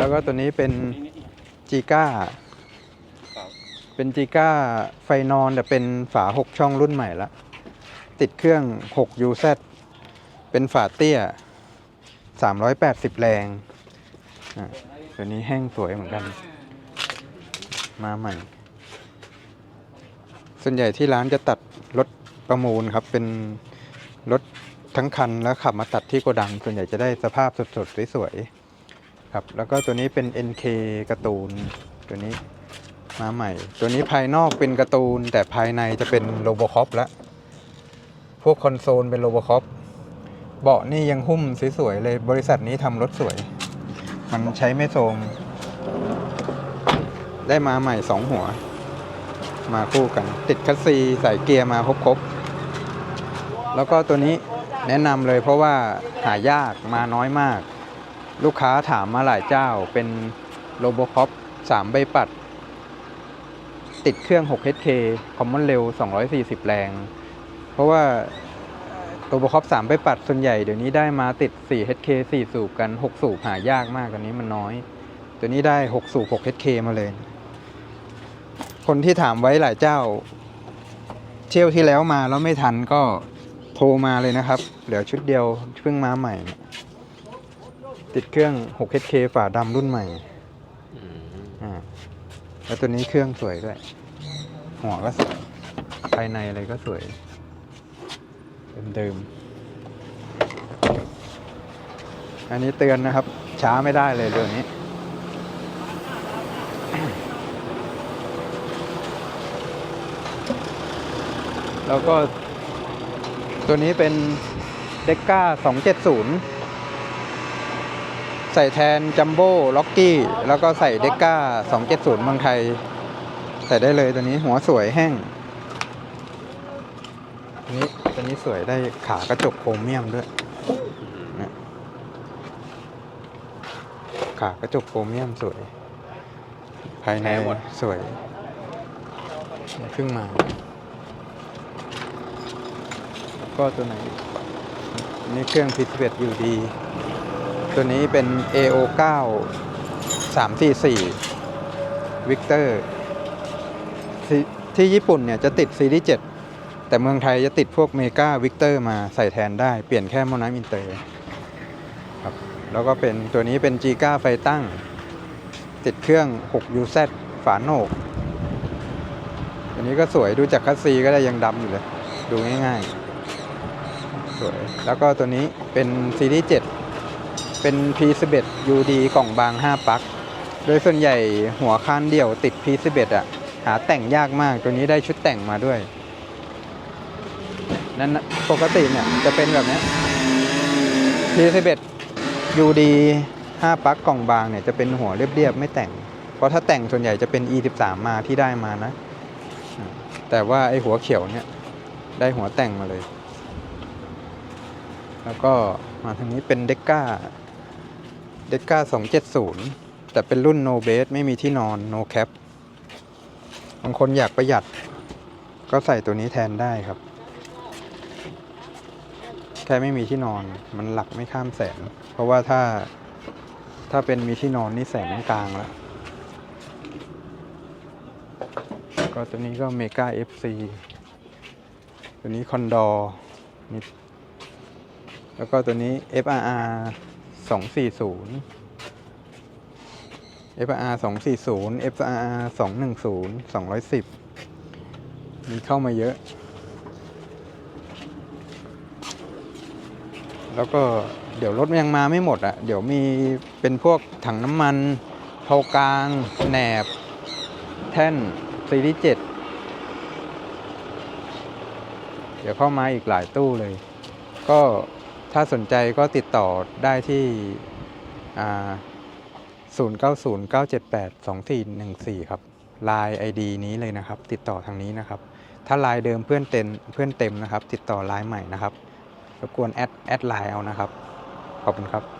แล้วก็ตัวนี้เป็นจีก้า เป็นจีก้าไฟนอนแต่เป็นฝา 6 ช่องรุ่นใหม่ละ ติดเครื่อง 6 UZ เป็นฝาเตี้ย 380 แรงอะตัวนี้แห้งสวยเหมือนกัน มาใหม่ ส่วนใหญ่ที่ร้านจะตัดรถประมูลครับ เป็นรถทั้งคันแล้วขับมาตัดที่โกดัง ส่วนใหญ่จะได้สภาพสดๆ สวยๆ ครับแล้วก็ตัวนี้เป็น NK การ์ตูนตัวนี้มาใหม่ ตัวนี้ภายนอกเป็นการ์ตูน แต่ภายในจะเป็นโรบคอปล้วพวกคอนโซลเป็นโรบคอปเบาะนี่ยังหุ้มสวยๆเลยบริษัทนี้ทำรถสวย มันใช้ไม่โทมได้มาใหม่สองหัว มาคู่กัน ติดคัสซีใส่เกียร์มาครบๆแล้วก็ตัวนี้แนะนำเลยเพราะว่าหายากมาน้อยมาก ลูกค้าถามมาหลายเจ้าเป็นโ o โบคอป3ใบปัด ติดเครื่อง 6 HK Common เร็ว 240 แรง เพราะว่าโ o โบคอป3ใบปัดส่วนใหญ่เดี๋ยวนี้ได้มาติด 4 HK 4 สูบกัน 6 สูบหายากมากอันนี้มันน้อย ตัวนี้ได้ 6 สูบ 6 HK มาเลย คนที่ถามไว้หลายเจ้า เที่ยวที่แล้วมาแล้วไม่ทันก็โทรมาเลยนะครับ เหลือชุดเดียวเพิ่งมาใหม่ ติดเครื่อง 6HK ฝาดำรุ่นใหม่อ่าแล้วตัวนี้เครื่องสวยด้วย หัวก็สวย ภายในอะไรก็สวย เดิมๆ อันนี้เตือนนะครับ ช้าไม่ได้เลยเรื่องนี้แล้วก็ตัวนี้เป็นเด็กก้า270 ใส่แทนจัมโบ้ล็อกกี้ แล้วก็ใส่เด็ก้า270เมืองไทย ใส่ได้เลยตัวนี้หัวสวยแห้งตัวนี้ตัวนี้สวยได้ขากระจกโครเมียมด้วยขากระจกโครเมียมสวย ภายในสวยเพิ่งมาก็ตัวไหนนี่เครื่องพิเศษอยู่ดี ตัวนี้เป็น AO9 344 Victor ที่ที่ญี่ปุ่นเนี่ยจะติดซีรีส์7แต่เมืองไทยจะติดพวกเมกาวิกเตอร์มาใส่แทนได้ เปลี่ยนแค่มอน้ำอินเตอร์ครับแล้วก็เป็นตัวนี้เป็น g ีก้าไฟตั้ง ติดเครื่อง 6UZ ฝาโหนกตัวนี้ก็สวยดูจากคัสซีก็ได้ยังดำอยู่เลย ดูง่ายๆ สวย แล้วก็ตัวนี้เป็นซีรีส์7 เป็น P11 UD กล่องบาง 5ปลั๊กโดยส่วนใหญ่หัวคานเดี่ยวติด P11 อะ หาแต่งยากมาก ตัวนี้ได้ชุดแต่งมาด้วย นั่นนะปกติเนี่ยจะเป็นแบบนี้ย P11 UD 5ปลั๊กกล่องบางเนี่ยจะเป็นหัวเรียบๆ ไม่แต่ง เพราะถ้าแต่งส่วนใหญ่จะเป็น E13 มาที่ได้มานะ แต่ว่าไอหัวเขียวเนี่ยได้หัวแต่งมาเลย แล้วก็มาทางนี้เป็นเด็กก้า เด็กก้า270แต่เป็นรุ่น no base ไม่มีที่นอน no cap บางคนอยากประหยัด ก็ใส่ตัวนี้แทนได้ครับ แค่ไม่มีที่นอนมันหลักไม่ข้ามแสน เพราะว่าถ้าถ้าเป็นมีที่นอนนี่แสนกลางแล้วก็ตัวนี้ก็เมกา FC ตัวนี้คอนดอร์แล้วก็ตัวนี้ FRR 240 FR 240 FR 210 210 มีเข้ามาเยอะ แล้วก็เดี๋ยวรถยังมาไม่หมดอะ เดี๋ยวมีเป็นพวกถังน้ำมันเผากลาง แหนบ แท่นซีรีส์7เดี๋ยวเข้ามาอีกหลายตู้เลย ก็ ถ้าสนใจก็ติดต่อได้ที่ 0909782414 ครับ l ล n e ID นี้เลยนะครับ ติดต่อทางนี้นะครับ ถ้าไลน์เดิมเพื่อนเต็มเพื่อนเต็มนะครับ ติดต่อไลน์ใหม่นะครับ รบกวนแอดแอดไลน์เอานะครับ ขอบคุณครับ